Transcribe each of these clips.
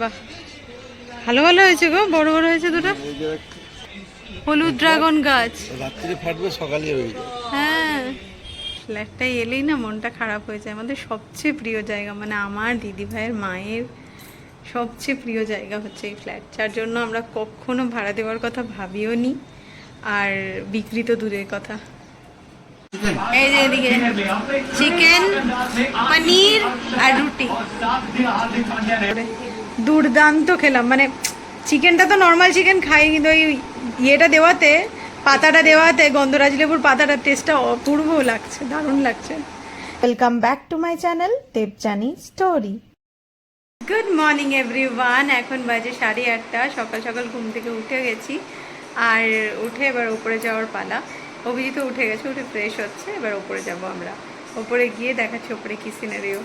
বাহ। ভালো ভালো হয়েছে গো বড় বড় হয়েছে দুটো? হলুদ ড্রাগন গাছ। রাত্রে ফাটবে সকালে হয়ে যায় হ্যাঁ। ফ্ল্যাটটাই এলেই না মনটা খারাপ হয়ে যায়। আমাদের সবচেয়ে প্রিয় জায়গা মানে আমার দিদি ভাইয়ের মায়ের সবচেয়ে প্রিয় জায়গা হচ্ছে এই ফ্ল্যাট যার জন্য আমরা কখনো ভাড়া দেওয়ার কথা ভাবিও নি আর বিক্রি তো দূরের কথা। এই যে এদিকে চিকেন পনির আর রুটি। দুর্দান্ত খেলাম। মানে চিকেনটা তো নর্মাল চিকেন খাই কিন্তু ওই ইয়েটা দেওয়াতে পাতাটা দেওয়াতে গন্ধরাজ লেবুর পাতাটার টেস্টটা অপূর্ব লাগছে দারুণ লাগছে। Welcome back to my channel Debjani story good morning everyone এখন বাজে সাড়ে আটটা সকাল সকাল ঘুম থেকে উঠে গেছি আর উঠে এবার ওপরে যাওয়ার পালা। অভিজিৎ উঠে গেছে উঠে ফ্রেশ হচ্ছে এবার ওপরে যাব আমরা। ওপরে গিয়ে দেখাচ্ছি ওপরে কি সিনারিও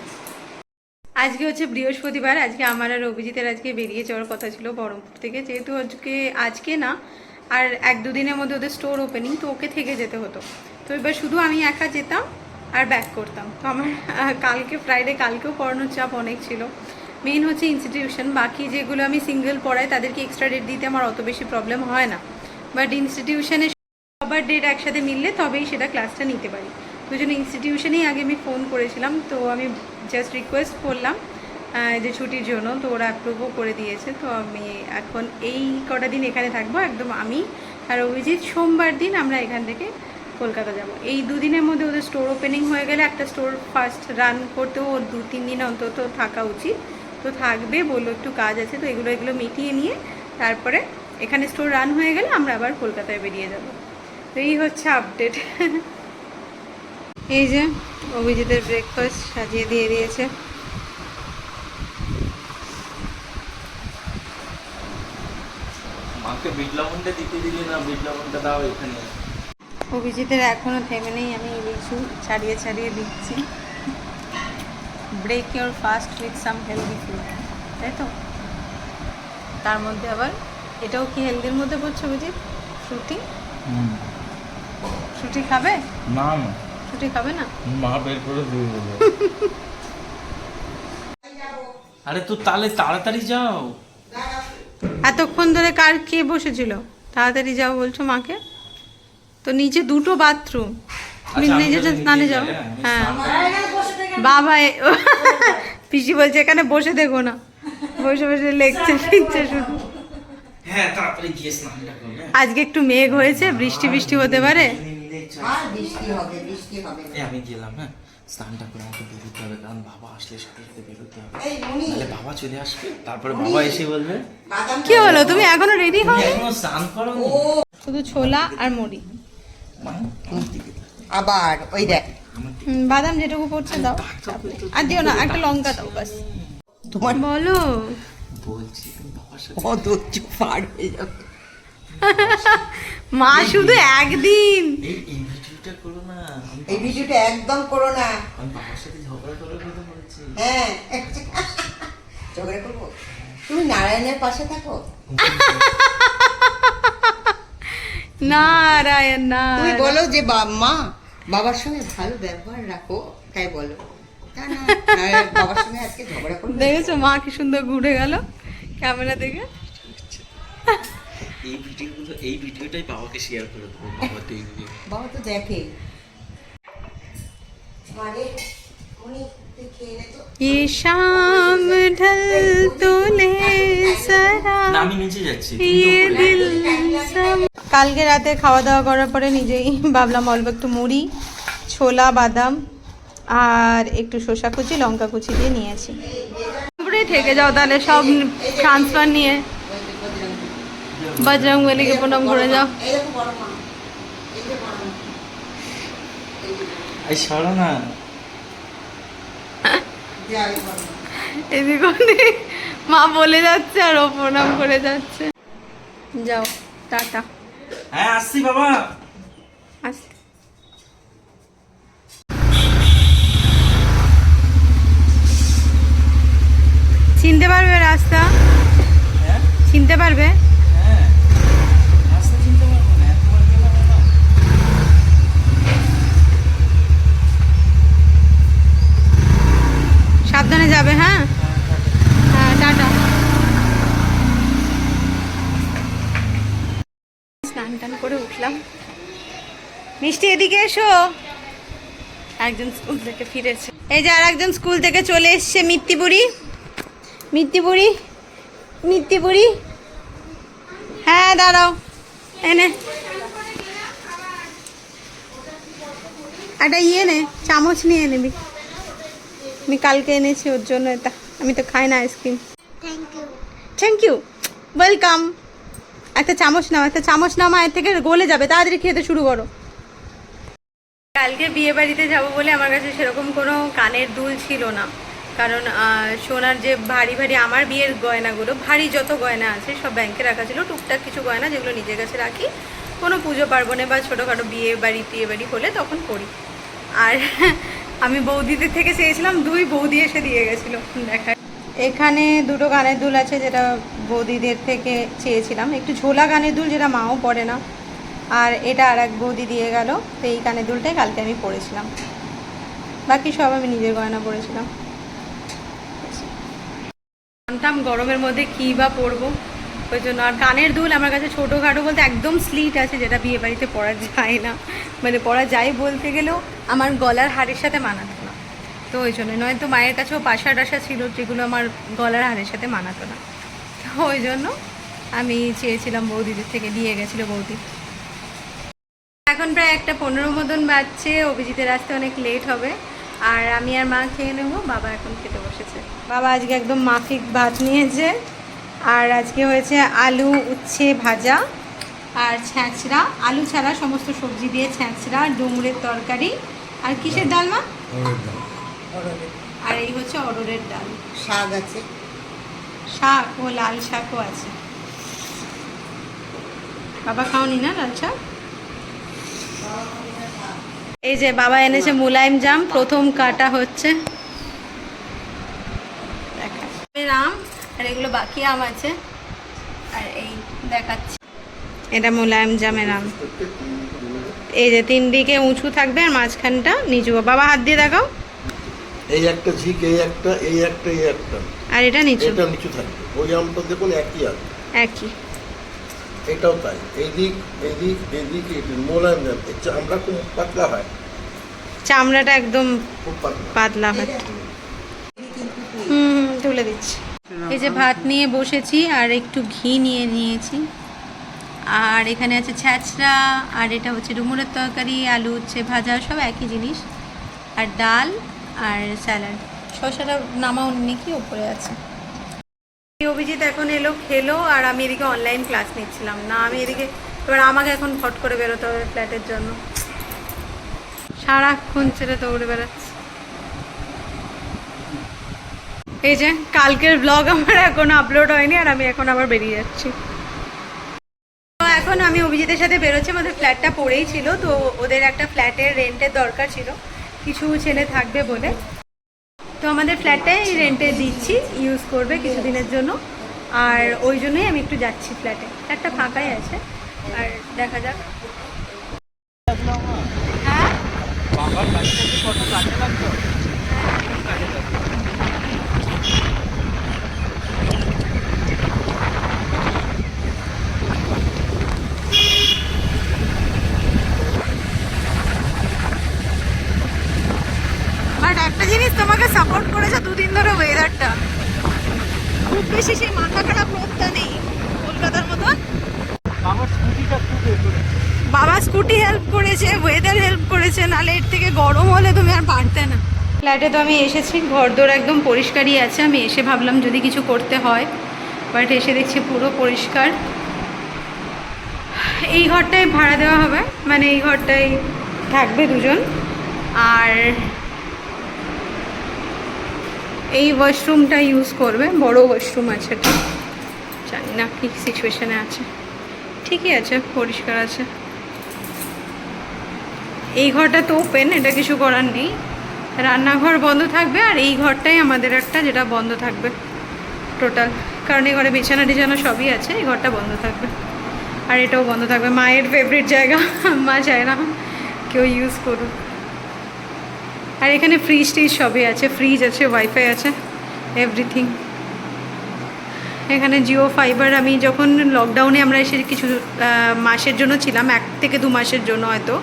আজকে হচ্ছে বৃহস্পতিবার, আজকে আমার আর অভিজিতের আজকে বেরিয়ে যাওয়ার কথা ছিল বহরমপুর থেকে। যেহেতু আজকে আজকে না, আর এক দুদিনের মধ্যে ওদের স্টোর ওপেনিং তো ওকে থেকে যেতে হতো। তো এবার শুধু আমি একা যেতাম আর ব্যাক করতাম। তো আমার কালকে ফ্রাইডে কালকেও পড়ানোর চাপ অনেক ছিল। মেইন হচ্ছে ইনস্টিটিউশন বাকি যেগুলো আমি সিঙ্গেল পড়াই, তাদেরকে এক্সট্রা ডেট দিতে আমার অত বেশি প্রবলেম হয় না। বাট ইনস্টিটিউশনে সবার ডেট একসাথে মিললে তবেই সেটা ক্লাসটা নিতে পারি। তো জন্য ইনস্টিটিউশনেই আগে আমি ফোন করেছিলাম, তো আমি জাস্ট রিকোয়েস্ট করলাম যে ছুটির জন্য, তো ওরা অ্যাপ্রুভও করে দিয়েছে। তো আমি এখন এই কটা দিন এখানে থাকব, একদম আমি আর অভিজিৎ, সোমবার দিন আমরা এখান থেকে কলকাতা যাব। এই দুদিনের মধ্যে ওদের স্টোর ওপেনিং হয়ে গেলে একটা স্টোর ফার্স্ট রান করতেও ওর দু, তিন দিন অন্তত থাকা উচিত। তো থাকবে, বলল একটু কাজ আছে, তো এগুলো এগুলো মিটিয়ে নিয়ে তারপরে এখানে স্টোর রান হয়ে গেলে আমরা আবার কলকাতায় বেরিয়ে যাব। তো এই হচ্ছে আপডেট এই যে অভিজিতের ব্রেকফাস্ট সাজিয়ে দিয়ে দিয়েছে। মাকে বিট লবণটা দিতে দিলে না বিট লবণটা দাও এখানে। অভিজিতের এখনও থেমে নেই আমি লিচু ছাড়িয়ে ছাড়িয়ে দিচ্ছি। Break your fast with some healthy food তাই তো? তার মধ্যে আবার এটাও কি হেলদির মধ্যে পড়ছে অভিজিৎ? ফ্রুটি ফ্রুটি খাবে? না না। ফ্রুটি খাবে না? মা বের করে দিয়ে দেবে। আরে তো তাহলে তাড়াতাড়ি যাও। এতক্ষণ ধরে কার কে বসেছিল? তাড়াতাড়ি যাও বলছো মাকে? তো নিচে দুটো বাথরুম। তুমি আচ্ছা, নিজে স্নানে যাও। হ্যাঁ। বাবা এ- পিসি বলছে এখানে বসে দেখো না। বসে বসে লেখছে লিখছে শুধু। হ্যাঁ করবে আজকে একটু মেঘ হয়েছে বৃষ্টি বৃষ্টি হতে পারে। আর বৃষ্টি হবে বৃষ্টি হবে। এই আমি গেলাম হ্যাঁ? স্নানটা করে আমাকে বেরোতে হবে কারণ বাবা আসলে সাথে সাথে বেরোতে হবে। তাহলে বাবা চলে আসবে তারপরে বাবা এসে বলবে বাদাম কি হলো তুমি এখনও রেডি হও এখনও স্নান করো শুধু ছোলা আর মুড়ি। আবার ওই দেখ। বাদাম যেটুকু পড়ছে দাও। আর দিও না একটা লঙ্কা দাও বাস। তোমার বলো। বলছি বাবার সাথে পার হয়ে যাবে। মা শুধু একদিন। এই ভিডিওটা করো না। এই ভিডিওটা একদম করো না। আমি বাবার সাথে ঝগড়া করার কথা বলছি হ্যাঁ। ঝগড়া করব? তুমি নারায়ণের পাশে থাকো। নারায়ণ না তুমি বলো যে বা- মা বাবার সঙ্গে ভালো ব্যবহার রাখো তাই বলো। তা বাবার সঙ্গে আজকে ঝগড়া করবে দেখেছ মা কি সুন্দর ঘুরে গেল ক্যামেরা দেখে? এই ভিডিওগুলো এই ভিডিওটাই বাবাকে শেয়ার করে দেবো বাবা দেখবে বাবা তো দেখে মারে উনি তুই খেয়ে নে তো ये शाम ढल तो ले सरा না আমি নিচে যাচ্ছি ये दिल सम কালকে রাতে খাওয়া দাওয়া করার পরে নিজেই ভাবলাম অল্প একটু মুড়ি ছোলা বাদাম আর একটু শসা কুচি লঙ্কা কুচি দিয়ে নিয়েছি পুরোই থেকে যাও তাহলে সব ট্রান্সফার নিয়ে বজরং বলিকে প্রণাম করে যাও। এই মা বলে যাচ্ছে আর ও প্রণাম করে যাচ্ছে। যাও টাটা। হ্যাঁ আসছি বাবা। আস্তে চিনতে পারবে রাস্তা? হ্যাঁ? চিনতে পারবে? সাবধানে যাবে হ্যাঁ? হ্যাঁ টাটা। স্নান টান করে উঠলাম। মিষ্টি, এদিকে এসো। একজন স্কুল থেকে ফিরেছে। এই যে আর একজন স্কুল থেকে চলে এসছে মিত্তিপুরি। মিত্তিপুরি? মিত্তিপুরি? হ্যাঁ দাঁড়াও। এনে। একটা ইয়ে নে, চামচ নিয়ে নেবি আমি কালকে এনেছি ওর জন্য এটা। আমি তো খাই না আইসক্রিম। থ্যাংক ইউ ওয়েলকাম একটা চামচ নাও একটা চামচ নাও মায়ের থেকে গলে যাবে তাড়াতাড়ি খেতে শুরু করো। কালকে বিয়ে বাড়িতে যাব বলে আমার কাছে সেরকম কোনো কানের দুল ছিল না। কারণ সোনার যে ভারী ভারী আমার বিয়ের গয়নাগুলো ভারী যত গয়না আছে সব ব্যাংকে রাখা ছিল। টুকটাক কিছু গয়না যেগুলো নিজের কাছে রাখি। কোনো পুজো পার্বণে বা ছোটোখাটো বিয়ে বাড়ি বিয়ে বাড়ি হলে তখন করি। আর আমি বৌদিদের থেকে চেয়েছিলাম, দুই বৌদি এসে দিয়ে গেছিল দেখা এখানে দুটো গানের দুল আছে যেটা বৌদিদের থেকে চেয়েছিলাম। একটু ঝোলা গানের দুল যেটা মাও পড়ে না। আর এটা আর এক বৌদি দিয়ে গেল, তো এই কানের দুলটাই কালকে আমি পরেছিলাম বাকি সব আমি নিজের গয়না পরেছিলাম জানতাম গরমের মধ্যে কী বা পরবো। ওই জন্য। আর কানের দুল আমার কাছে ছোটোখাটো বলতে একদম স্লিট আছে, যেটা বিয়ে বাড়িতে পরা যায় না। মানে পরা যায় বলতে গেলেও আমার গলার হারের সাথে মানাতো না। তো ওই জন্য, নয়তো মায়ের কাছেও পাশা টাশা ছিল, যেগুলো আমার গলার হারের সাথে মানাতো না। তো ওই জন্য আমি চেয়েছিলাম বৌদিদের থেকে দিয়ে গেছিল বৌদি। এখন প্রায় একটা পনেরো মতন বাজছে, অভিজিতের আসতে অনেক লেট হবে। আর আমি আর মা খেয়ে নেব, বাবা এখন খেতে বসেছে। বাবা আজকে একদম মাফিক ভাত নিয়েছে। আর আজকে হয়েছে আলু উচ্ছে ভাজা আর ছ্যাঁচড়া। আলু ছাড়া সমস্ত সবজি দিয়ে ছ্যাঁচড়া ডুমুরের তরকারি। আর কিসের ডাল মা? আর এই হচ্ছে অরড়ের ডাল। শাক আছে। শাক? ও লাল শাকও আছে। বাবা খাওনি না লাল শাক? এই যে বাবা এনেছে মুলায়ম জাম। প্রথম কাটা হচ্ছে দেখাচ্ছি। আম এগুলো বাকি আম আছে। আর এই দেখাচ্ছি। এটা মুলায়ম জামের আম। এই যে তিন দিকে উঁচু থাকবে আর মাঝখানটা নিচু। বাবা হাত দিয়ে দেখাও। এই একটা ঝিক এই একটা এই একটা এই একটা। আর এটা নিচু। এটা নিচু থাকবে। ওই আমটা দেখুন একই আম। একই। এটাও তাই। এইদিক এইদিক এইদিক মোলায়েম জাম। চামড়া খুব পাতলা হয়। চামড়াটা একদম পাতলা। হয়। হুম তুলে দিচ্ছি। এই যে ভাত নিয়ে বসেছি আর একটু ঘি নিয়ে নিয়েছি। আর এখানে আছে ছ্যাঁচড়া আর এটা হচ্ছে ডুমুরের তরকারি, আলু হচ্ছে ভাজা, সব একই জিনিস। আর ডাল আর স্যালাড। শসাটা নামাও নাকি ওপরে আছে। অভিজিৎ এখন এলো, খেলো, আর আমি এদিকে অনলাইন ক্লাস নিচ্ছিলাম। না, আমি এদিকে, এবার আমাকে এখন ফট করে বেরোতে হবে ফ্ল্যাটের জন্য। সারাক্ষণ ছেড়ে দৌড়ে বেড়াচ্ছে। এই যে কালকের ব্লগ আমার এখনও আপলোড হয়নি আর আমি এখন আবার বেরিয়ে যাচ্ছি। এখন আমি অভিজিতের সাথে বেরোচ্ছি, আমাদের ফ্ল্যাটটা পড়েই ছিল, তো ওদের একটা ফ্ল্যাটের রেন্টের দরকার ছিল, কিছু ছেলে থাকবে বলে। তো আমাদের ফ্ল্যাটটাই রেন্টে দিচ্ছি ইউজ করবে কিছুদিনের জন্য। আর ওই জন্যই আমি একটু যাচ্ছি ফ্ল্যাটে একটা ফাঁকাই আছে, আর দেখা যাক। হ্যাঁ বাট একটা জিনিস তোমাকে সাপোর্ট করেছে দুদিন ধরে ওয়েদারটা খুব বেশি সেই মাথা খারাপ রোদটা নেই কলকাতার মতন বাবা স্কুটি হেল্প করেছে ওয়েদার হেল্প করেছে নালে এর থেকে গরম হলে তুমি আর পারতে না। ফ্ল্যাটে তো আমি এসেছি ঘরদোর একদম পরিষ্কারই আছে আমি এসে ভাবলাম যদি কিছু করতে হয় বাট এসে দেখছি পুরো পরিষ্কার। এই ঘরটায় ভাড়া দেওয়া হবে মানে এই ঘরটায় থাকবে দুজন আর এই ওয়াশরুমটা ইউজ করবে, বড় ওয়াশরুম আছে এটা। জানি না কি সিচুয়েশানে আছে। ঠিকই আছে, পরিষ্কার আছে। এই ঘরটা তো ওপেন এটা কিছু করার নেই। রান্নাঘর বন্ধ থাকবে আর এই ঘরটাই আমাদের একটা, যেটা বন্ধ থাকবে। টোটাল কারণ এই ঘরে বিছানা টিছানা সবই আছে, এই ঘরটা বন্ধ থাকবে। আর এটাও বন্ধ থাকবে। মায়ের ফেভারিট জায়গা, মা চায় না কেউ ইউজ করুক। আর এখানে ফ্রিজ টিজ সবই আছে ফ্রিজ আছে ওয়াইফাই আছে এভরিথিং এখানে জিও ফাইবার আমি যখন লকডাউনে আমরা এসে কিছু মাসের জন্য ছিলাম, এক থেকে দু মাসের জন্য হয়তো,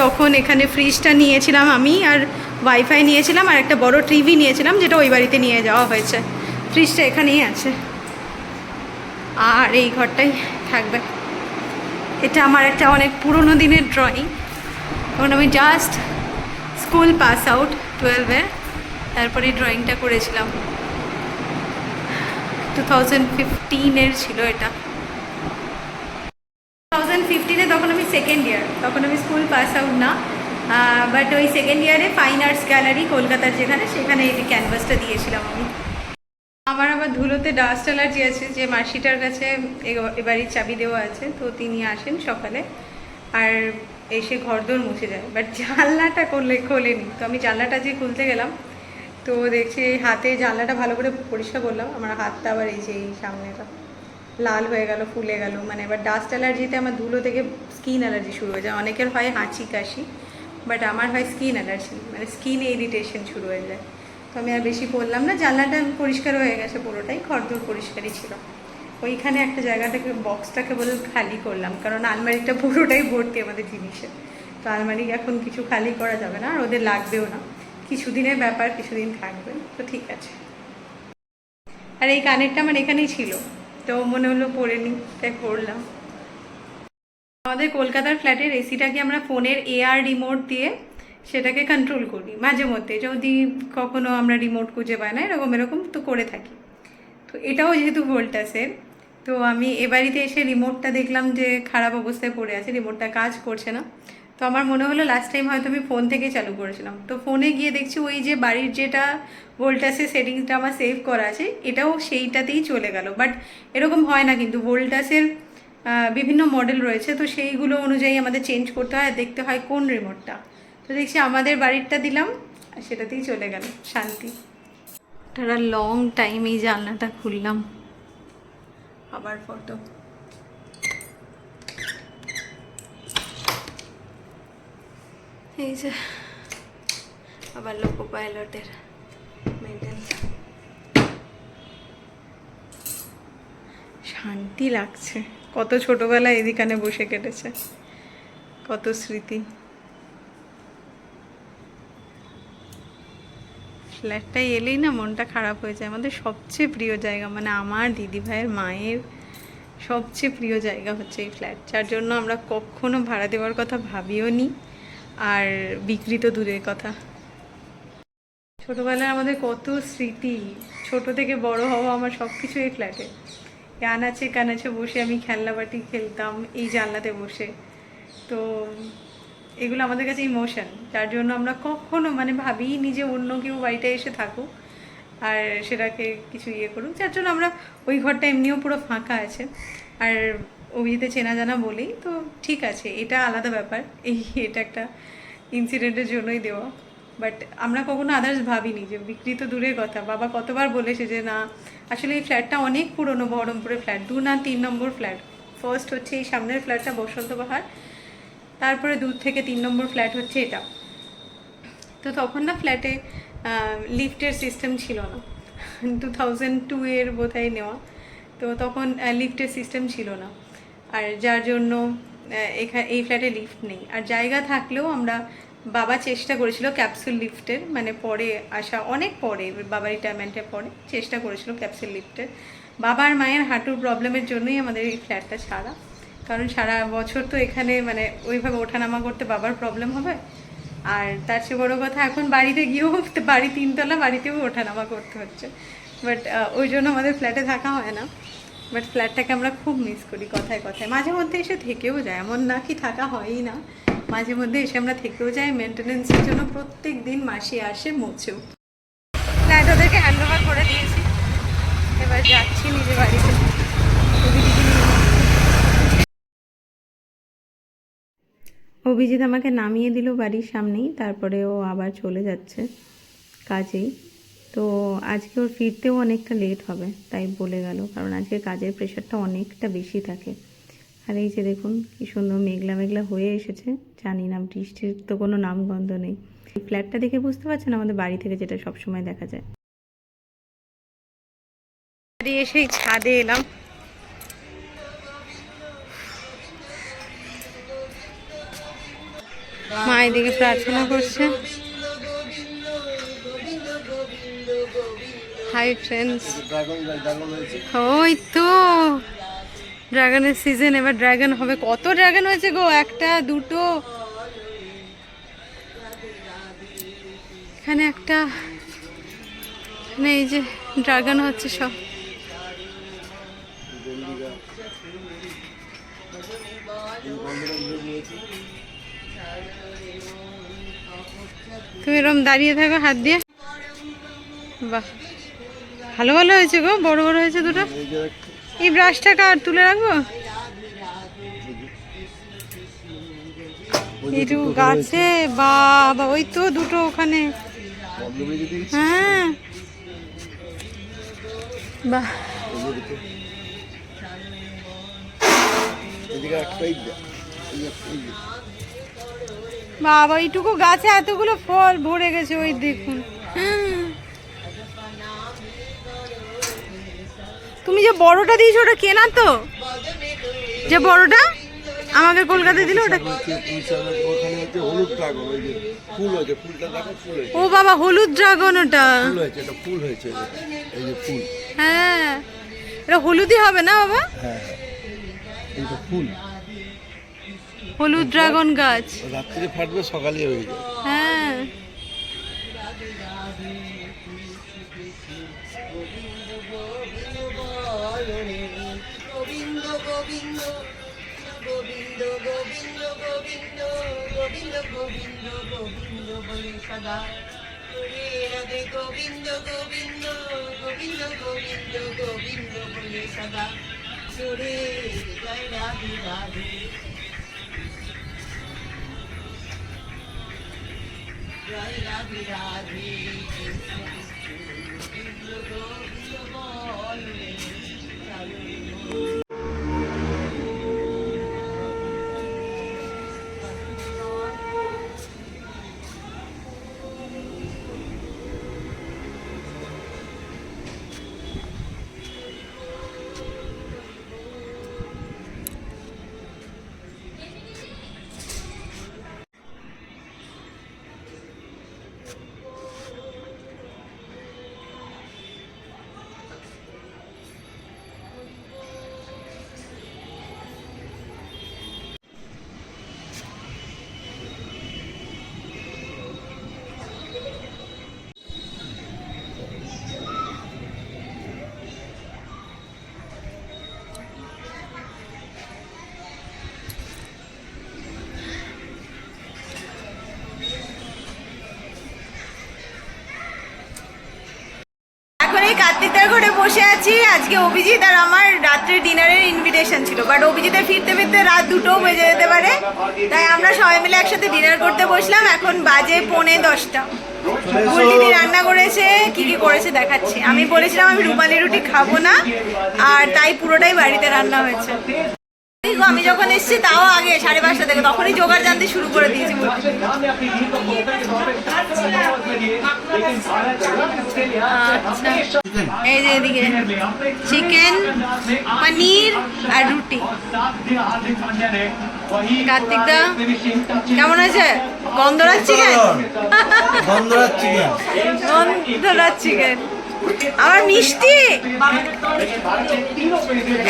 তখন এখানে ফ্রিজটা নিয়েছিলাম আমি আর ওয়াইফাই নিয়েছিলাম আর একটা বড় টিভি নিয়েছিলাম, যেটা ওই বাড়িতে নিয়ে যাওয়া হয়েছে। ফ্রিজটা এখানেই আছে। আর এই ঘরটাই থাকবে। এটা আমার একটা অনেক পুরনো দিনের ড্রয়িং তখন আমি জাস্ট স্কুল পাস আউট টুয়েলভে। তারপরে ড্রয়িংটা করেছিলাম। টু থাউজেন্ড ফিফটিনের ছিল এটা। থাউজেন্ড ফিফটিনে তখন আমি সেকেন্ড ইয়ার তখন আমি স্কুল পাস আউট না। বাট ওই সেকেন্ড ইয়ারে ফাইন আর্টস গ্যালারি কলকাতার যেখানে, সেখানে এই ক্যানভাসটা দিয়েছিলাম আমি। আমার আবার ধুলোতে ডাস্ট অ্যালার্জি আছে, যে মাসিটার কাছে এবারই চাবি দেওয়া আছে, তো তিনি আসেন সকালে। আর এসে ঘরদোর মুছে যায়। বাট জানলাটা করলে খোলেনি। তো আমি জানলাটা যে খুলতে গেলাম, তো দেখছি এই হাতে জানলাটা ভালো করে পরিষ্কার করলাম। আমার হাতটা আবার এই যে এই সামনেটা লাল হয়ে গেল, ফুলে গেল। মানে এবার ডাস্ট অ্যালার্জিতে আমার ধুলো থেকে স্কিন অ্যালার্জি শুরু হয়ে যায়। অনেকের হয় হাঁচি, কাশি বাট আমার হয় স্কিন অ্যালার্জি মানে স্কিন ইরিটেশন শুরু হয়ে যায়। তো আমি আর বেশি পড়লাম না, জানলাটা পরিষ্কার হয়ে গেছে পুরোটাই, ঘরদোর পরিষ্কারই ছিল। ওইখানে একটা জায়গাটাকে বক্সটাকে বলে খালি করলাম, কারণ আলমারিটা পুরোটাই ভর্তি আমাদের জিনিসে তো আলমারি এখন কিছু খালি করা যাবে না, আর ওদের লাগবেও না। কিছুদিনের ব্যাপার, কিছুদিন থাকবে, তো ঠিক আছে। আর এই কানেরটা আমার এখানেই ছিল, তো মনে হলো পরে নিই, তাই পড়লাম আমাদের কলকাতার ফ্ল্যাটের এসিটাকে আমরা ফোনের এআর রিমোট দিয়ে সেটাকে কন্ট্রোল করি? মাঝে মধ্যে, যদি কখনো আমরা রিমোট খুঁজে পাই না এরকম এরকম তো করে থাকি। তো এটাও যেহেতু ভোল্টাসের তো আমি এ বাড়িতে এসে রিমোটটা দেখলাম যে খারাপ অবস্থায় পড়ে আছে রিমোটটা কাজ করছে না। তো আমার মনে হলো লাস্ট টাইম হয়তো আমি ফোন থেকে চালু করেছিলাম। তো ফোনে গিয়ে দেখছি ওই যে বাড়ির যেটা ভোল্টাসের সেটিংসটা আমার সেভ করা আছে, এটাও সেইটাতেই চলে গেল। বাট এরকম হয় না কিন্তু ভোল্টাসের বিভিন্ন মডেল রয়েছে, তো সেইগুলো অনুযায়ী আমাদের চেঞ্জ করতে হয়, দেখতে হয় কোন রিমোটটা তো দেখছি আমাদের বাড়িরটা দিলাম সেটাতেই চলে গেল, শান্তি। তারা লং টাইম এই জানলাটা খুললাম। আবার ফটো। এই যে, আবার লোকো পাইলটের মেডেল শান্তি লাগছে। কত ছোটবেলায় এদিকানে বসে কেটেছে। কত স্মৃতি। ফ্ল্যাটটাই এলেই না মনটা খারাপ হয়ে যায়। আমাদের সবচেয়ে প্রিয় জায়গা মানে আমার দিদি ভাইয়ের মায়ের সবচেয়ে প্রিয় জায়গা হচ্ছে এই ফ্ল্যাট, যার জন্য আমরা কখনো ভাড়া দেওয়ার কথা ভাবিও নি আর বিক্রি তো দূরের কথা। ছোটবেলায় আমাদের কত স্মৃতি, ছোট থেকে বড় হওয়া আমার সব কিছু এই ফ্ল্যাটে। কানাচে কানাচে বসে আমি খেলনা বাটি খেলতাম, এই জানলাতে বসে। তো এগুলো আমাদের কাছে ইমোশন যার জন্য আমরা কখনো মানে ভাবি নি যে অন্য কেউ বাড়িতে এসে থাকুক আর সেটাকে কিছু ইয়ে করুক, যার জন্য আমরা ওই ঘরটা এমনিও পুরো ফাঁকা আছে। আর অভিজিতে চেনা জানা বলেই তো ঠিক আছে, এটা আলাদা ব্যাপার, এই এটা একটা ইনসিডেন্টের জন্যই দেওয়া। বাট আমরা কখনো আদার্স ভাবিনি যে বিক্রি তো দূরের কথা, বাবা কতবার বলেছে যে না, আসলে এই ফ্ল্যাটটা অনেক পুরনো, বহরমপুরের ফ্ল্যাট দু না তিন নম্বর ফ্ল্যাট ফার্স্ট হচ্ছে এই সামনের ফ্ল্যাটটা বসন্ত বাহার তারপরে দু থেকে তিন নম্বর ফ্ল্যাট হচ্ছে এটা। তো তখন না ফ্ল্যাটে লিফটের সিস্টেম ছিল না। টু থাউজেন্ড টু এর বোধহয় নেওয়া। তো তখন লিফটের সিস্টেম ছিল না। আর যার জন্য এখানে এই ফ্ল্যাটে লিফট নেই। আর জায়গা থাকলেও আমরা বাবা চেষ্টা করেছিল ক্যাপসুল লিফটের মানে পরে আসা, অনেক পরে বাবার রিটায়ারমেন্টের পরে চেষ্টা করেছিল ক্যাপসুল লিফটের। বাবার মায়ের হাঁটুর প্রবলেমের জন্যই আমাদের এই ফ্ল্যাটটা ছাড়া। কারণ সারা বছর তো এখানে মানে ওইভাবে ওঠানামা করতে বাবার প্রবলেম হবে। আর তার চেয়ে বড়ো কথা এখন বাড়িতে গিয়েও বাড়ি তিনতলা বাড়িতেও ওঠানামা করতে হচ্ছে। বাট ওই জন্য আমাদের ফ্ল্যাটে থাকা হয় না। বাট ফ্ল্যাটটাকে আমরা খুব মিস করি কথায় কথায়। মাঝে মধ্যে এসে থেকেও যায়, এমন না কি থাকা হয়ই না। মাঝে মধ্যে এসে আমরা থেকেও যাই মেনটেনেন্সের জন্য প্রত্যেক দিন মাসি আসে মুছেও ফ্ল্যাট ওদেরকে হ্যান্ড ওভার করে দিয়েছি। এবার যাচ্ছি নিজের বাড়িতে অভিজিৎকে নিয়ে। অভিজিৎ আমাকে নামিয়ে দিল বাড়ির সামনেই, তারপরে ও আবার চলে যাচ্ছে কাজেই। তো আজকে ওর ফিরতেও অনেকটা লেট হবে, তাই বলে গেল, কারণ আজকে কাজের প্রেশারটা অনেকটা বেশি থাকে। আর এই যে দেখুন, কি সুন্দর মেঘলা মেঘলা হয়ে এসেছে, জানি না বৃষ্টির তো কোনো নামগন্ধ নেই। এই ফ্ল্যাটটা দেখে বুঝতে পারছেন আমাদের বাড়ি থেকে যেটা সবসময় দেখা যায়। এসেই ছাদে এলাম মা এদিকে প্রার্থনা করছে। হাই ফ্রেন্ডস ওই তো। ড্রাগনের সিজন এবার ড্রাগন হবে। কত ড্রাগন হয়েছে গো? একটা, দুটো। এখানে একটা এই যে ড্রাগন হচ্ছে সব। তুমি এরকম দাঁড়িয়ে থাকো, হাত দিয়ে। বাহ, ভালো ভালো হয়েছে গো, বড় বড় হয়েছে দুটো। এই ব্রাশটা কার তুলে রাখব? একটু গাছে, বাবা, ওই তো দুটো ওখানে। হ্যাঁ। বাহ। বাবা, এইটুকু গাছে এতগুলো ফল ভরে গেছে, ওই দেখুন। তুমি যে বড়টা দিয়েছ, ওটা কেনা তো? যে বড়টা? আমাকে কলকাতায় দিল ওটা। ও বাবা, হলুদ ড্রাগন ওটা। হ্যাঁ। এটা হলুদই হবে না বাবা? ফুল। হলুদ ড্রাগন গাছ। রাত্রে ফাটবে সকালে হয়ে যায় হ্যাঁ। গোবিন্দ গোবিন্দ গোবিন্দ গোবিন্দ গোবিন্দ গোবিন্দ গোবিন্দ গোবিন্দ বলে সদা রে রাধে গোবিন্দ গোবিন্দ গোবিন্দ গোবিন্দ গোবিন্দ বলে সদা রে জয় রাধে রাধে রাধে রাধে কার্তিকদার ঘরে বসে আছি। আজকে অভিজিৎ আর আমার রাত্রে ডিনারের ইনভিটেশন ছিল। বাট অভিজিতে ফিরতে ফিরতে রাত দুটোও বেজে যেতে পারে। তাই আমরা সবাই মিলে একসাথে ডিনার করতে বসলাম। এখন বাজে পৌনে দশটা। দিদি রান্না করেছে, কি কি করেছে দেখাচ্ছি। আমি বলেছিলাম আমি রুমালি রুটি খাব না। আর তাই পুরোটাই বাড়িতে রান্না হয়েছে। আমি যখন এসেছি তাও আগে সাড়ে পাঁচটা থেকে তখনই জোগাড় জানতে শুরু করে দিয়েছি আচ্ছা। এই যে এদিকে চিকেন পনির আর রুটি। কার্তিক দা কেমন আছে? গন্ধরাজ chicken gondhoraj chicken gondhoraj chicken আমার মিষ্টি।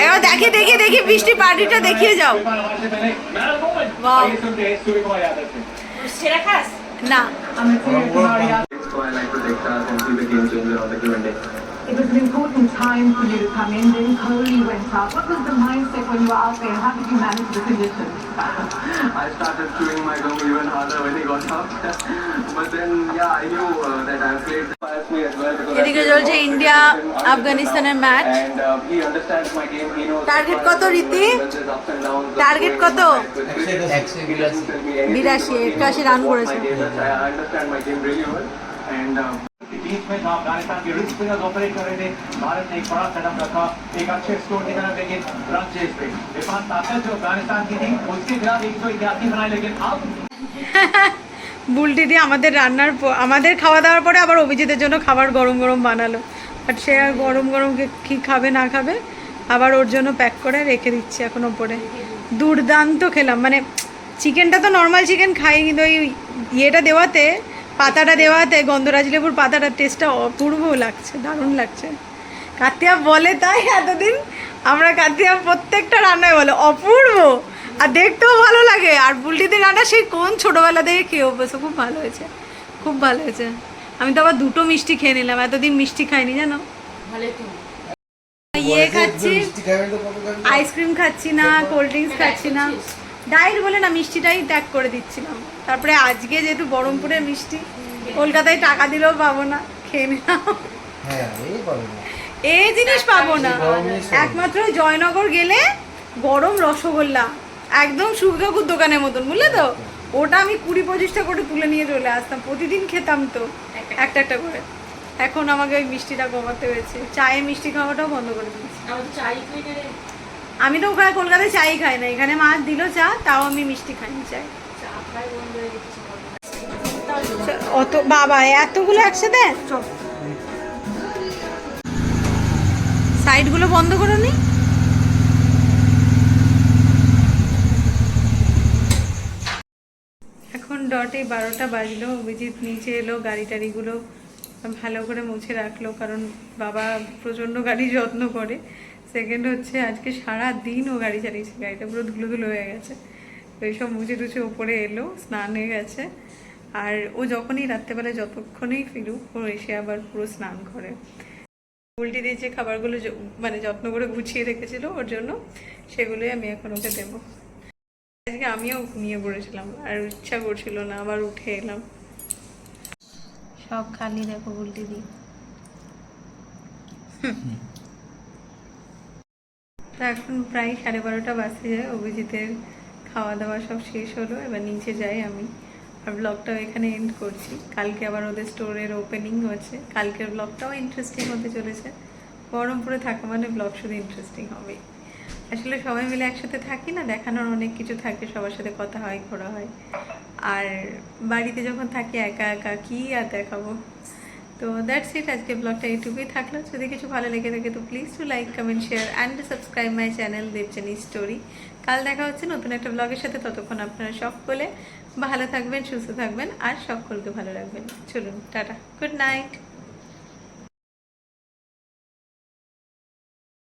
এবার দেখে দেখে দেখে মিষ্টি পার্টিটা দেখিয়ে যাও. না। The the. It was an important time for you to come in, then Kohli went out. What was the mindset when you were out there? How did you manage the conditions? I started chewing my gum even harder when he got out. but then, yeah, I knew uh, that I played fires me as well because এদিকে চলছে India আফগানিস্তানের match and uh, he understands my game. He knows Target কত, রীতি? Target কত? বিরাশি একাশি run করেছে My game, that's- I understand my game really well. And um, बीच में था अफगानिस्तान के रिस्क स्पिनर्स ऑपरेट कर रहे थे भारत ने एक बड़ा कदम रखा एक अच्छे स्कोर की तरफ लेकिन रन चेज पे इरफान ताकत जो अफगानिस्तान की थी उसके खिलाफ एक सौ इक्यासी बनाए लेकिन अब বুলটি দিয়ে আমাদের রান্নার প- আমাদের খাওয়া দাওয়ার পরে আবার অভিজিতের জন্য খাবার গরম গরম বানালো বাট সে আর গরম গরম কে- কি খাবে না খাবে আবার ওর জন্য প্যাক করে রেখে দিচ্ছি এখন ওপরে দুর্দান্ত খেলাম মানে চিকেনটা তো নর্মাল চিকেন খাই কিন্তু ওই ইয়েটা দেওয়াতে পাতাটা দেওয়াতে গন্ধরাজ লেবুর পাতাটার টেস্টটা অপূর্ব লাগছে দারুণ লাগছে। কাতিয়া বলে তাই এতদিন? আমরা কাতিয়া প্রত্যেকটা রান্নায় বলে অপূর্ব! আর দেখতেও ভালো লাগে। আর বুলটিদের রান্না সেই কোন ছোটোবেলা থেকে খেয়ে অভ্যেস খুব ভালো হয়েছে খুব ভালো হয়েছে। আমি তো আবার দুটো মিষ্টি খেয়ে নিলাম এতদিন মিষ্টি খাইনি জানো? ইয়ে খাচ্ছি আইসক্রিম খাচ্ছি না কোল্ড ড্রিঙ্কস খাচ্ছি না। ডায়েট বলে না মিষ্টিটাই ত্যাগ করে দিচ্ছিলাম। তারপরে আজকে যেহেতু বহরমপুরের মিষ্টি কলকাতায় টাকা দিলেও পাবো না খেয়ে নিলাম। হ্যাঁ এই এই জিনিস পাবো না। একমাত্র জয়নগর গেলে গরম রসগোল্লা একদম সুবিধাকুর দোকানের মতন বুঝলে তো? ওটা আমি কুড়ি পঁচিশটা করে তুলে নিয়ে চলে আসতাম। প্রতিদিন খেতাম তো একটা একটা করে। এখন আমাকে ওই মিষ্টিটা কমাতে হয়েছে। চায়ে মিষ্টি খাওয়াটাও বন্ধ করে দিয়েছি। আমি তো ওখানে কলকাতায় চাই খাই না। এখানে মাছ দিল চা, তাও আমি মিষ্টি খাইনি চাই। অত বাবা, এতগুলো একসাথে? সাইডগুলো বন্ধ করো নি। এখন ডটে বারোটা বাজলো, অভিজিৎ নিচে এলো, গাড়ি টাড়িগুলো ভালো করে মুছে রাখল, কারণ বাবা প্রচণ্ড গাড়ি যত্ন করে। সেকেন্ড হচ্ছে আজকে সারা দিন ও গাড়ি চালিয়েছে গাড়িটা পুরো ধুলো ধুলো হয়ে গেছে। তো এইসব মুছে টুছে ওপরে এলো স্নান হয়ে গেছে। আর ও যখনই রাত্রেবেলা যতক্ষণেই ফিরুক ও এসে আবার পুরো স্নান করে। উল্টি দিয়ে যে খাবারগুলো মানে যত্ন করে গুছিয়ে রেখেছিল ওর জন্য সেগুলোই আমি এখন ওকে দেবো। আজকে আমিও ঘুমিয়ে পড়েছিলাম আর ইচ্ছা করছিল না আবার উঠে এলাম। সব খালি দেখো উল্টি দি তো এখন প্রায় সাড়ে বারোটা বাজতে যায় অভিজিতের খাওয়া দাওয়া সব শেষ হলো, এবার নিচে যাই আমি। আর ব্লগটাও এখানে এন্ড করছি। কালকে আবার ওদের স্টোরের ওপেনিং হচ্ছে কালকের ব্লগটাও ইন্টারেস্টিং হতে চলেছে। বহরমপুরে থাকা মানে ব্লগ শুধু ইন্টারেস্টিং হবেই। আসলে সবাই মিলে একসাথে থাকি না, দেখানোর অনেক কিছু থাকে, সবার সাথে কথা হয়, ঘোরা হয়। আর বাড়িতে যখন থাকি, একা একা কি আর দেখাবো? তো দ্যাটস ইট আজকে ব্লগটা ইউটিউবেই থাকল। যদি কিছু ভালো লেগে থাকে তো please to like comment share and subscribe my channel Debjani story কাল দেখা হচ্ছে নতুন একটা ব্লগের সাথে, ততক্ষণ আপনারা সকলে ভালো থাকবেন, সুস্থ থাকবেন আর সকলকে ভালো রাখবেন। চলুন, টাটা গুড নাইট